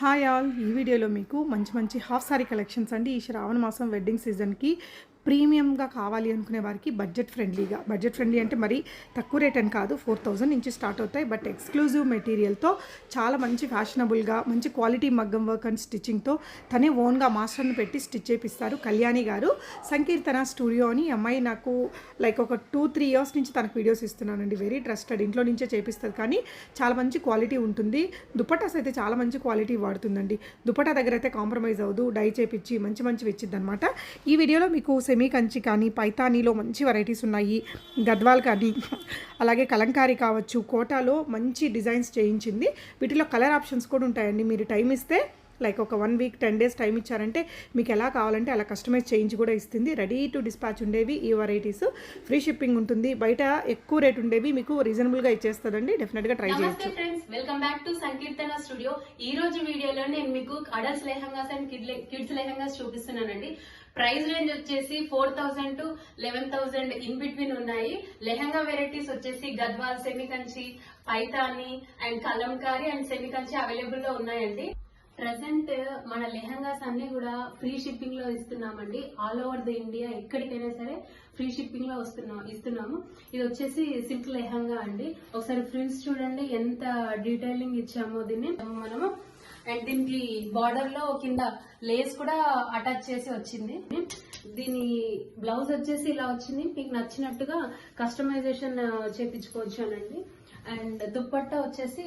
Hi all. ఈ వీడియోలో మీకు మంచి మంచి హాఫ్ సారీ కలెక్షన్స్ అండి. ఈ శ్రావణ మాసం వెడ్డింగ్ సీజన్కి ప్రీమియంగా కావాలి అనుకునే వారికి బడ్జెట్ ఫ్రెండ్లీగా. బడ్జెట్ ఫ్రెండ్లీ అంటే మరి తక్కువ రేట్ అని కాదు ఫోర్ థౌజండ్ నుంచి స్టార్ట్ అవుతాయి. బట్ ఎక్స్క్లూజివ్ మెటీరియల్తో చాలా మంచి ఫ్యాషనబుల్గా మంచి క్వాలిటీ మగ్గం వర్క్ అండ్ స్టిచ్చింగ్తో తనే ఓన్గా మాస్టర్ని పెట్టి స్టిచ్ చేపిస్తారు. కళ్యాణి గారు సంకీర్తన స్టూడియో అని అమ్మాయి నాకు లైక్ ఒక టూ త్రీ ఇయర్స్ నుంచి తనకు వీడియోస్ ఇస్తున్నానండి. వెరీ ట్రస్టెడ్ ఇంట్లో నుంచే చేపిస్తుంది. కానీ చాలా మంచి క్వాలిటీ ఉంటుంది. దుపటాస్ అయితే చాలా మంచి క్వాలిటీ వాడుతుందండి. దుపటా దగ్గర అయితే కాంప్రమైజ్ అవ్వదు. డై చేపించి మంచి మంచి ఇచ్చిద్ది అనమాట ఈ వీడియోలో మీకు సెమీ కంచి కానీ పైతానీలో మంచి వెరైటీస్ ఉన్నాయి. గద్వాల్ కానీ అలాగే కలంకారీ కావచ్చు. కోటాలో మంచి డిజైన్స్ చేయించింది. వీటిలో కలర్ ఆప్షన్స్ కూడా ఉంటాయండి. మీరు టైం ఇస్తే లైక్ ఒక one week ten days time ఇచ్చారంటే మీకు ఎలా కావాలంటే అలా కస్టమైజ్ చేయించి కూడా ఇస్తుంది. రెడీ టు డిస్పాచ్ ఉండేవి ఈ వెరైటీస్ ఫ్రీ షిప్పింగ్ ఉంటుంది. బయట ఎక్కువ రేట్ ఉండేవి మీకు రీజనబుల్గా ఇచ్చేస్తుందండి. డెఫినెట్గా ట్రై చేయొచ్చు. Welcome back to Sankeerthana studio ఈ రోజు వీడియోలో నేను మీకు adults lehengas and kids lehengas చూపిస్తున్నానండి. ప్రైస్ రేంజ్ వచ్చేసి four thousand to eleven thousand in between ఉన్నాయి. లెహంగా వెరైటీస్ వచ్చేసి Gadwal semi Kanchi Paithani and Kalamkari and semi Kanchi అవైలబుల్లో ఉన్నాయండి. ప్రజెంట్ మన లెహంగాస్ అన్ని కూడా ఫ్రీ షిప్పింగ్లో ఇస్తున్నామండి. ఆల్ ఓవర్ ద ఇండియా ఎక్కడికైనా సరే ఫ్రీ షిప్పింగ్లో వస్తున్నాం ఇస్తున్నాము. ఇది వచ్చేసి సిల్క్ లెహంగా అండి. ఒకసారి ఫ్రిల్స్ చూడండి ఎంత డీటెయిలింగ్ ఇచ్చామో దీన్ని. మనము అండ్ దీనికి బార్డర్లో కింద లేస్ కూడా అటాచ్ చేసి వచ్చింది. దీని బ్లౌజ్ వచ్చేసి ఇలా వచ్చింది. మీకు నచ్చినట్టుగా కస్టమైజేషన్ చేపించుకోవచ్చు అండి అండ్ దుప్పట్ట వచ్చేసి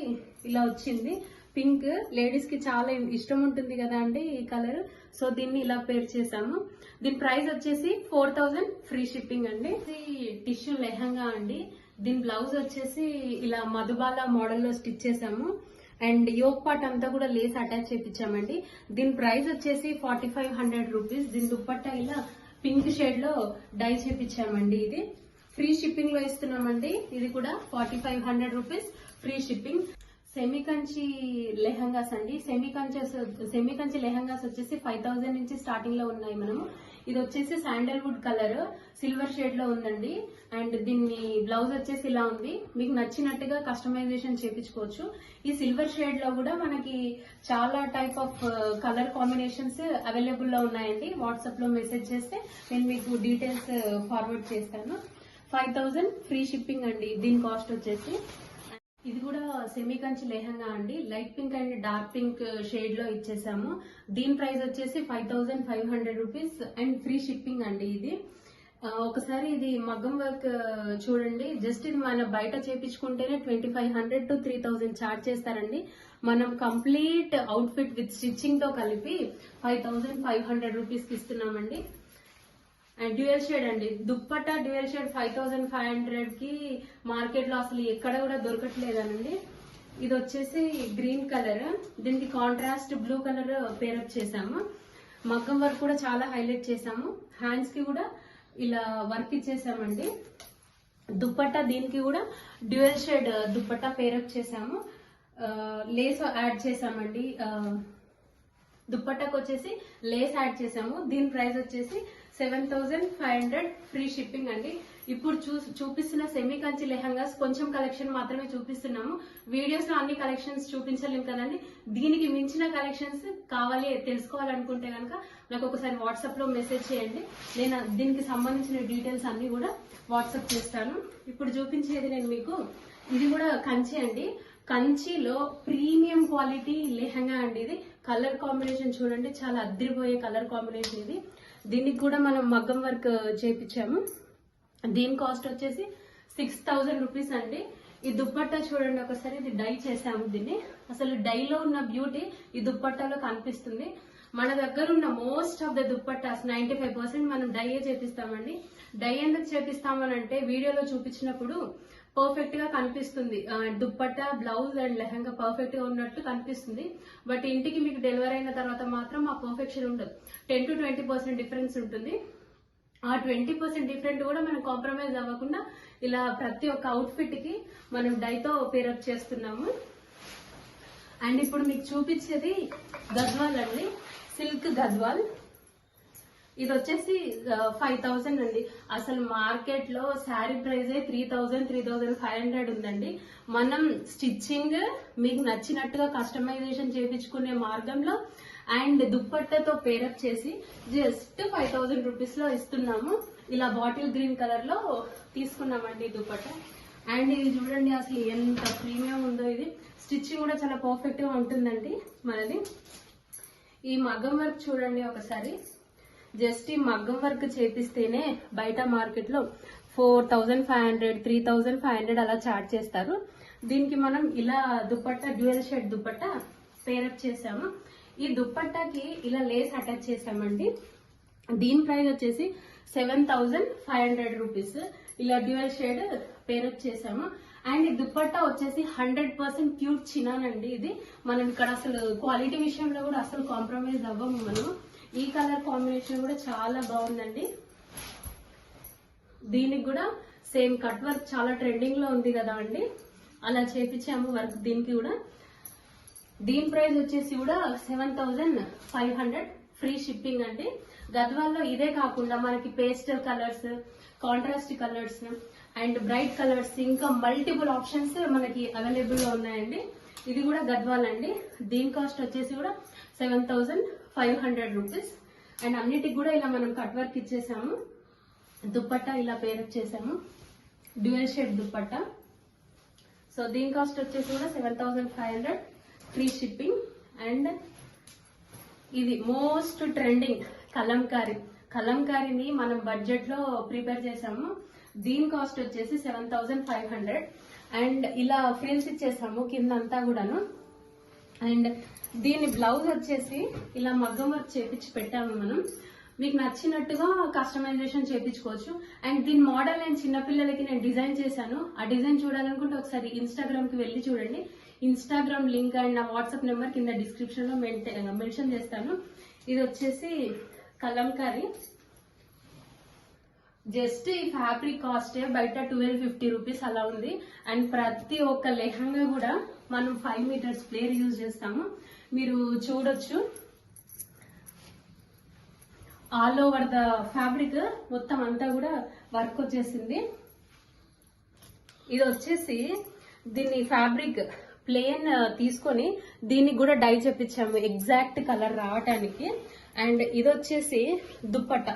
ఇలా వచ్చింది. పింక్. లేడీస్కి చాలా ఇష్టం ఉంటుంది కదా అండి ఈ కలర్. సో దీన్ని ఇలా పేర్ చేసాము దీని ప్రైస్ వచ్చేసి ఫోర్ థౌజండ్ ఫ్రీ షిప్పింగ్ అండి. ఇది టిష్యూ లెహంగా అండి. దీని బ్లౌజ్ వచ్చేసి ఇలా మధుబాల మోడల్లో స్టిచ్ చేసాము అండ్ యోక్ పార్ట్ అంతా కూడా లేస్ అటాచ్ చేయించామండి దీని ప్రైస్ వచ్చేసి ఫార్టీ ఫైవ్ హండ్రెడ్ రూపీస్. దీని దుప్పట్టా ఇలా పింక్ షేడ్లో డై చేపించామండి ఇది. ఫ్రీ షిప్పింగ్లో ఇస్తున్నామండి ఇది కూడా forty five hundred rupees free shipping. Semi Kanchi lehengas అండి. సెమీ కంచి సెమీ కంచి లెహంగాస్ వచ్చేసి ఫైవ్ థౌసండ్ నుంచి స్టార్టింగ్లో ఉన్నాయి మనము. ఇది వచ్చేసి శాండల్వుడ్ కలర్ సిల్వర్ షేడ్లో ఉందండి. అండ్ దీన్ని బ్లౌజ్ వచ్చేసి ఇలా ఉంది. మీకు నచ్చినట్టుగా కస్టమైజేషన్ చేపించుకోవచ్చు. ఈ సిల్వర్ షేడ్లో కూడా మనకి చాలా టైప్ ఆఫ్ కలర్ కాంబినేషన్స్ అవైలబుల్లో ఉన్నాయండి. వాట్సాప్లో మెసేజ్ చేస్తే నేను మీకు డీటెయిల్స్ ఫార్వర్డ్ చేస్తాను. ఫైవ్ థౌజండ్ ఫ్రీ షిప్పింగ్ అండి. దీని కాస్ట్ వచ్చేసి ఇది కూడా సెమీ కంచి లెహంగా అండి. Light pink and dark pink షేడ్లో ఇచ్చేసాము. దీని ప్రైస్ వచ్చేసి five thousand five hundred rupees and free shipping అండి ఇది. ఒకసారి ఇది మగ్గం వర్క్ చూడండి. జస్ట్ ఇది మన బయట చేపించుకుంటేనే twenty five hundred to three thousand charge చేస్తారండి. మనం కంప్లీట్ అవుట్ ఫిట్ విత్ స్టిచ్చింగ్తో కలిపి ఫైవ్ థౌసండ్ ఫైవ్ హండ్రెడ్ రూపీస్కి ఇస్తున్నామండి. డ్యూయల్ షేడ్ అండి. Dupatta dual shade five thousand five హండ్రెడ్కి మార్కెట్లో అసలు ఎక్కడ కూడా దొరకట్లేదనండి. ఇది వచ్చేసి గ్రీన్ కలర్. దీనికి contrast blue colour pair up చేసాము మగ్గం వర్క్ కూడా చాలా హైలైట్ చేసాము. హ్యాండ్స్కి కూడా ఇలా వర్క్ ఇచ్చేసామండి. దుప్పట్టా దీనికి కూడా dual shade dupatta pair up చేసాము లేస్ యాడ్ చేసామండి. దుప్పట్టకు వచ్చేసి లేస్ యాడ్ చేసాము. దీని ప్రైస్ వచ్చేసి seven thousand five hundred free shipping అండి. ఇప్పుడు చూ చూపిస్తున్న సెమీ కంచి లెహంగాస్ కొంచెం కలెక్షన్ మాత్రమే చూపిస్తున్నాము. వీడియోస్లో అన్ని కలెక్షన్స్ చూపించలేం కదండి. దీనికి మించిన కలెక్షన్స్ కావాలి తెలుసుకోవాలనుకుంటే కనుక నాకు ఒకసారి వాట్సాప్లో మెసేజ్ చేయండి. నేను దీనికి సంబంధించిన డీటెయిల్స్ అన్ని కూడా వాట్సాప్ చేస్తాను. ఇప్పుడు చూపించేది నేను మీకు. ఇది కూడా కంచి అండి. కంచిలో ప్రీమియం క్వాలిటీ లెహంగా అండి ఇది. కలర్ కాంబినేషన్ చూడండి చాలా అద్దరిపోయే కలర్ కాంబినేషన్ ఇది. దీనికి కూడా మనం మగ్గం వర్క్ చేపించాము దీని కాస్ట్ వచ్చేసి సిక్స్ థౌజండ్ రూపీస్ అండి. ఈ దుప్పట్టా చూడండి ఒకసారి ఇది డై చేసాము దీన్ని. అసలు డైలో ఉన్న బ్యూటీ ఈ దుప్పట్టాలో కనిపిస్తుంది. మన దగ్గర ఉన్న most of the dupattas ninety five percent మనం డైయే చేపిస్తామండి. డై ఎందుకు చేపిస్తామని అంటే వీడియోలో చూపించినప్పుడు పర్ఫెక్ట్గా కనిపిస్తుంది. దుప్పట్ట దుప్పట్టా బ్లౌజ్ అండ్ లెహంగా పర్ఫెక్ట్గా ఉన్నట్టు కనిపిస్తుంది. బట్ ఇంటికి మీకు డెలివరీ అయిన తర్వాత మాత్రం ఆ పర్ఫెక్షన్ ఉండదు. Ten to twenty percent difference ఉంటుంది. ఆ ట్వంటీ పర్సెంట్ డిఫరెంట్ కూడా మనం కాంప్రమైజ్ అవ్వకుండా ఇలా ప్రతి ఒక్క అవుట్ఫిట్కి మనం డైతో పేరప్ చేస్తున్నాము. అండ్ ఇప్పుడు మీకు చూపించేది గద్వాల్ అండి. సిల్క్ గద్వాల్ ఇది వచ్చేసి ఫైవ్ థౌసండ్ అండి. అసలు మార్కెట్లో sari price three thousand three thousand five hundred ఉందండి. మనం స్టిచ్చింగ్ మీకు నచ్చినట్టుగా కస్టమైజేషన్ చేయించుకునే మార్గంలో అండ్ దుప్పట్టతో పేరప్ చేసి జస్ట్ ఫైవ్ థౌసండ్ రూపీస్లో ఇస్తున్నాము. ఇలా బాటిల్ గ్రీన్ కలర్లో తీసుకున్నామండి దుప్పట్ట. అండ్ ఇది చూడండి అసలు ఎంత ప్రీమియం ఉందో ఇది. స్టిచ్చింగ్ కూడా చాలా పర్ఫెక్ట్గా ఉంటుందండి మనది. ఈ మగ్గం వర్క్ చూడండి ఒకసారి. జస్ట్ ఈ మగ్గం వర్క్ చేపిస్తేనే బయట మార్కెట్లో four thousand five hundred three thousand five hundred అలా చార్జ్ చేస్తారు. దీనికి మనం ఇలా dupatta dual shirt dupatta pair up చేసాము ఈ దుప్పట్టాకి ఇలా లేస్ అటాచ్ చేసామండి దీని ప్రైస్ వచ్చేసి seven thousand five hundred rupees. ఇలా డ్యూయల్ షేడ్ పేరప్ చేసాము అండ్ ఈ దుప్పట్టా వచ్చేసి హండ్రెడ్ పర్సెంట్ ప్యూర్ చినానండి ఇది. మనం ఇక్కడ అసలు క్వాలిటీ విషయంలో కూడా అసలు కాంప్రమైజ్ అవ్వము మనము ఈ కలర్ కాంబినేషన్ కూడా చాలా బాగుందండి. దీనికి కూడా సేమ్ కట్ వర్క్ చాలా ట్రెండింగ్లో ఉంది కదా అండి. అలా చేపించాము వర్క్ దీనికి కూడా. దీని ప్రైస్ వచ్చేసి కూడా seven thousand five hundred free shipping అండి. గద్వాల్లో ఇదే కాకుండా మనకి pastel colours contrast colours and bright colours ఇంకా మల్టిపుల్ ఆప్షన్స్ మనకి అవైలబుల్లో ఉన్నాయండి. ఇది కూడా గద్వాల్ అండి. దీని కాస్ట్ వచ్చేసి కూడా seven thousand five hundred rupees. And అన్నిటికి కూడా ఇలా మనం కట్ వర్క్ ఇచ్చేసాము. దుప్పట్టా ఇలా పేరప్ చేసాము. Dual shade dupatta. సో దీని కాస్ట్ వచ్చేసి కూడా seven thousand five hundred. Free shipping. And ఇది మోస్ట్ ట్రెండింగ్ కలంకారీ. కలంకారీని మనం బడ్జెట్లో ప్రిపేర్ చేసాము. దీని కాస్ట్ వచ్చేసి seven thousand five hundred. And ఇలా ఫ్రిల్స్ ఇచ్చేసాము కింద అంతా కూడాను. అండ్ దీని బ్లౌజ్ వచ్చేసి ఇలా మగ్గం వర్క్ చేపించి పెట్టాము మనం. మీకు నచ్చినట్టుగా కస్టమైజేషన్ చేయించుకోవచ్చు అండ్ దీని మోడల్ నేను చిన్నపిల్లలకి నేను డిజైన్ చేశాను. ఆ డిజైన్ చూడాలనుకుంటే ఒకసారి ఇన్స్టాగ్రామ్కి వెళ్ళి చూడండి. ఇన్స్టాగ్రామ్ లింక్ అండ్ నా వాట్సాప్ నెంబర్ కింద డిస్క్రిప్షన్లో మెన్షన్ చేస్తాను. ఇది వచ్చేసి కలంకారీ జస్ట్ ఈ ఫ్యాబ్రిక్ కాస్ట్ బయట ట్వెల్వ్ ఫిఫ్టీ రూపీస్ అలా ఉంది. అండ్ ప్రతి ఒక్క లెహంగా కూడా మనం ఫైవ్ మీటర్స్ ప్లేర్ యూజ్ చేస్తాము. మీరు చూడొచ్చు. ఆల్ ఓవర్ ద ఫ్యాబ్రిక్ మొత్తం అంతా కూడా వర్క్ వచ్చేసింది. ఇది వచ్చేసి దీన్ని ఫ్యాబ్రిక్ ప్లేన్ తీసుకొని దీనికి కూడా డై చెప్పించాము ఎగ్జాక్ట్ కలర్ రావటానికి. అండ్ ఇది వచ్చేసి దుప్పట్ట.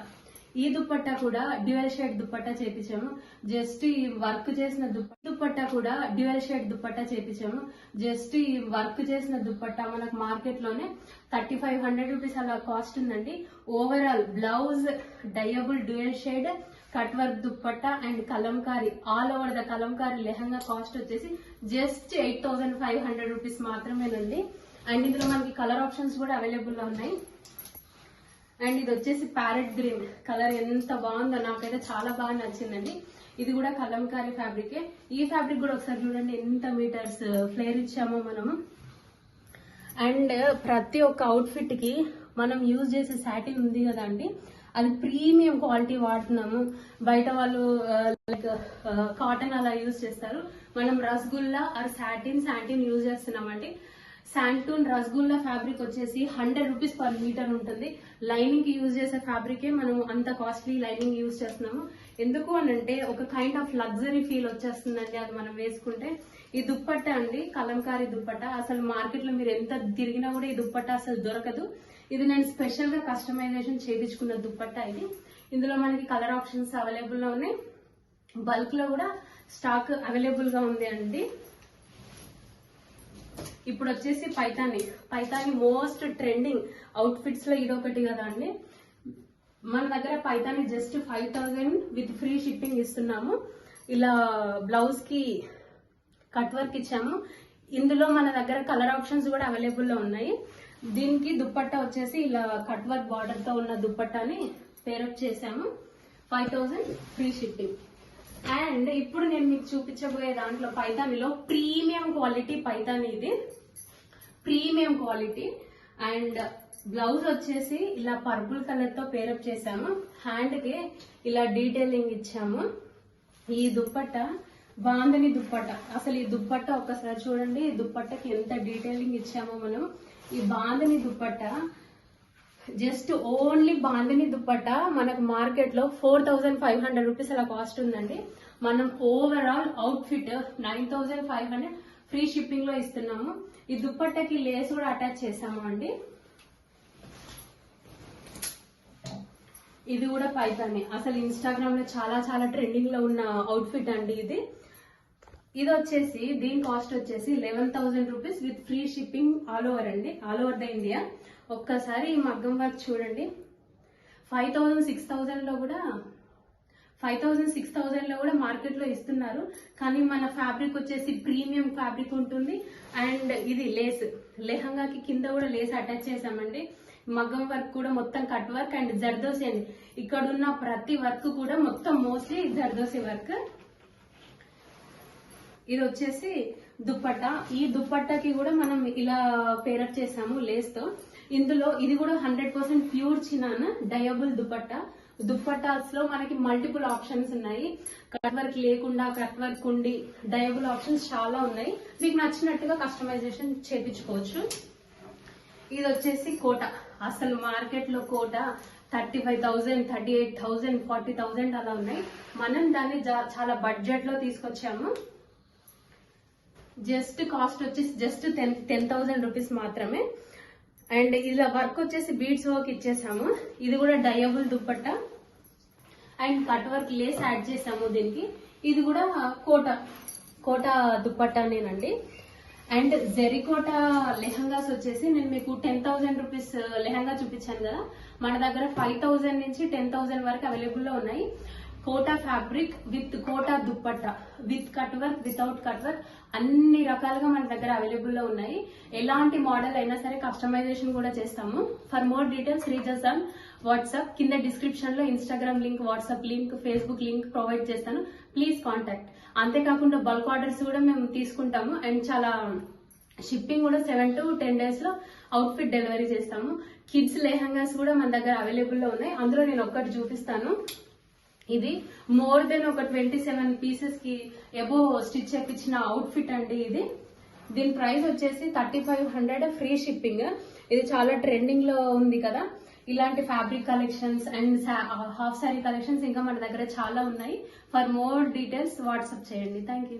ఈ దుప్పట్టా కూడా డ్యూయల్ షేడ్ దుప్పట్టా చేపించాము. జస్ట్ ఈ వర్క్ చేసిన దుప్ప దుప్పట్టా కూడా డ్యూయల్ షేడ్ దుప్పట్టా చేపించాము. జస్ట్ ఈ వర్క్ చేసిన దుప్పట్టా మనకు మార్కెట్లోనే థర్టీ ఫైవ్ హండ్రెడ్ రూపీస్ అలా కాస్ట్ ఉందండి. Overall blouse dyeable dual shade cut work dupatta and Kalamkari all over the Kalamkari lehenga cost వచ్చేసి just eight thousand five hundred rupees మాత్రమేనండి. And ఇందులో మనకి కలర్ ఆప్షన్స్ కూడా అవైలబుల్లో ఉన్నాయి. అండ్ ఇది వచ్చేసి ప్యారెట్ గ్రీన్ కలర్ ఎంత బాగుందో నాకైతే చాలా బాగా నచ్చిందండి. ఇది కూడా కలంకారీ ఫ్యాబ్రికే. ఈ ఫ్యాబ్రిక్ కూడా ఒకసారి చూడండి ఎంత మీటర్స్ ఫ్లేర్ ఇచ్చామో మనము. అండ్ ప్రతి ఒక్క అవుట్ఫిట్కి మనం యూజ్ చేసే శాటిన్ ఉంది కదా అండి. అది ప్రీమియం క్వాలిటీ వాడుతున్నాము. బయట వాళ్ళు లైక్ కాటన్ అలా యూజ్ చేస్తారు. మనం rasgulla or satin satin use చేస్తున్నామండి. శాంటూన్ రసగుల్లా ఫ్యాబ్రిక్ వచ్చేసి హండ్రెడ్ రూపీస్ పర్ మీటర్ ఉంటుంది. లైనింగ్కి యూజ్ చేసే ఫ్యాబ్రికే మనం అంత కాస్ట్లీ లైనింగ్ యూజ్ చేస్తున్నాము. ఎందుకు అని అంటే ఒక కైండ్ ఆఫ్ లగ్జరీ ఫీల్ వచ్చేస్తుందండి అది మనం వేసుకుంటే. ఈ దుప్పట్ట అండి కలంకారీ దుప్పట్ట. అసలు మార్కెట్లో మీరు ఎంత తిరిగినా కూడా ఈ దుప్పట్ట అసలు దొరకదు. ఇది నేను స్పెషల్గా కస్టమైజేషన్ చేయించుకున్న దుప్పట్ట ఇది. ఇందులో మనకి కలర్ ఆప్షన్స్ అవైలబుల్లో ఉన్నాయి. బల్క్లో కూడా స్టాక్ అవైలబుల్గా ఉంది అండి. ఇప్పుడు వచ్చేసి పైతాని. పైతాని మోస్ట్ ట్రెండింగ్ అవుట్ఫిట్స్లో ఇది ఒకటి కదా అండి. మన దగ్గర Paithani just five thousand with free shipping ఇస్తున్నాము. ఇలా బ్లౌజ్కి కట్ వర్క్ ఇచ్చాము. ఇందులో మన దగ్గర కలర్ ఆప్షన్స్ కూడా అవైలబుల్లో ఉన్నాయి. దీనికి దుప్పట్ట వచ్చేసి ఇలా కట్ వర్క్ బార్డర్తో ఉన్న దుప్పట్టాని పేరప్ చేసాము five thousand free shipping. And ఇప్పుడు నేను మీకు చూపించబోయే దాంట్లో పైతానిలో ప్రీమియం క్వాలిటీ పైతాని ఇది. Premium quality. అండ్ బ్లౌజ్ వచ్చేసి ఇలా పర్పుల్ కలర్తో పేరప్ చేసాము హ్యాండ్కి ఇలా డీటెయిలింగ్ ఇచ్చాము. ఈ దుప్పట్ట బాందని దుప్పట్ట. అసలు ఈ దుప్పట్ట ఒక్కసారి చూడండి. ఈ దుప్పట్టకి ఎంత డీటెయిలింగ్ ఇచ్చామో మనం. ఈ బాందని దుప్పట్ట జస్ట్ ఓన్లీ బాందిని దుప్పట్ట మనకు మార్కెట్లో four thousand five hundred rupees అలా కాస్ట్ ఉందండి. మనం overall outfit nine thousand five hundred free షిప్పింగ్లో ఇస్తున్నాము. ఈ దుప్పట్టకి లేస్ కూడా అటాచ్ చేసాము అండి. ఇది కూడా పైతానే అసలు ఇన్స్టాగ్రామ్లో చాలా చాలా ట్రెండింగ్లో ఉన్న అవుట్ఫిట్ అండి ఇది. ఇది వచ్చేసి దీని కాస్ట్ వచ్చేసి eleven thousand rupees with free shipping all over అండి. ఆల్ ఓవర్ ద ఇండియా ఒక్కసారి ఈ మగ్గం వర్క్ చూడండి. ఫైవ్ థౌజండ్ సిక్స్ థౌజండ్లో కూడా ఫైవ్ థౌజండ్ సిక్స్ థౌజండ్లో కూడా మార్కెట్లో ఇస్తున్నారు. కానీ మన ఫ్యాబ్రిక్ వచ్చేసి ప్రీమియం ఫ్యాబ్రిక్ ఉంటుంది. అండ్ ఇది లేస్ లెహంగాకి కింద కూడా లేస్ అటాచ్ చేసామండి మగ్గం వర్క్ కూడా మొత్తం కట్ వర్క్ అండ్ జర్దోసి అండి. ఇక్కడ ఉన్న ప్రతి వర్క్ కూడా మొత్తం మోస్ట్లీ జర్దోసి వర్క్ ఇది వచ్చేసి దుప్పట్ట. ఈ దుప్పట్టకి కూడా మనం ఇలా పేరప్ చేసాము లేస్తో ఇందులో ఇది కూడా hundred percent pure chinon dyeable dupatta. దుప్పట్టాస్లో మనకి మల్టిపుల్ ఆప్షన్స్ ఉన్నాయి. కట్ వర్క్ లేకుండా కట్ వర్క్ ఉండి డయబుల్ ఆప్షన్స్ చాలా ఉన్నాయి. మీకు నచ్చినట్టుగా కస్టమైజేషన్ చేపించుకోవచ్చు. ఇది వచ్చేసి కోట. అసలు మార్కెట్లో Kota thirty five thousand thirty eight thousand forty thousand అలా ఉన్నాయి. మనం దాన్ని చాలా బడ్జెట్లో తీసుకొచ్చాము. జస్ట్ కాస్ట్ వచ్చేసి just ten ten thousand rupees మాత్రమే. అండ్ ఇలా వర్క్ వచ్చేసి బీడ్స్ వర్క్ ఇచ్చేసాము. ఇది కూడా dyeable dupatta. And cut work lace add చేసాము దీనికి. ఇది కూడా కోట కోట దుప్పట్టనేనండి. అండ్ జెరికోట లెహంగాస్ వచ్చేసి నేను మీకు టెన్ థౌసండ్ రూపీస్ లెహంగా చూపించాను కదా. మన దగ్గర ఫైవ్ థౌసండ్ నుంచి టెన్ థౌసండ్ వరకు అవైలబుల్లో ఉన్నాయి. Kota fabric with Kota dupatta with cut work without cut work అన్ని రకాలుగా మన దగ్గర అవైలబుల్లో ఉన్నాయి. ఎలాంటి మోడల్ అయినా సరే కస్టమైజేషన్ కూడా చేస్తాము. For more details reach us on WhatsApp కింద డిస్క్రిప్షన్లో Instagram link WhatsApp link Facebook link provide చేస్తాను. ప్లీజ్ కాంటాక్ట్ అంతేకాకుండా బల్క్ ఆర్డర్స్ కూడా మేము తీసుకుంటాము. అండ్ చాలా షిప్పింగ్ కూడా సెవెన్ టు టెన్ డేస్లో అవుట్ ఫిట్ డెలివరీ చేస్తాము. కిడ్స్ లెహంగాస్ కూడా మన దగ్గర అవైలబుల్లో ఉన్నాయి. అందులో నేను ఒక్కటి చూపిస్తాను. ఇది మోర్ దెన్ ఒక ట్వంటీ సెవెన్ పీసెస్కి ఎబో స్టిచ్ చేపించిన అవుట్ఫిట్ అండి ఇది. దీని ప్రైస్ వచ్చేసి thirty five hundred free shipping. ఇది చాలా ట్రెండింగ్లో ఉంది కదా. ఇలాంటి fabric collections and half sari collections ఇంకా మన దగ్గర చాలా ఉన్నాయి. ఫర్ మోర్ డీటెయిల్స్ వాట్సాప్ చేయండి. Thank you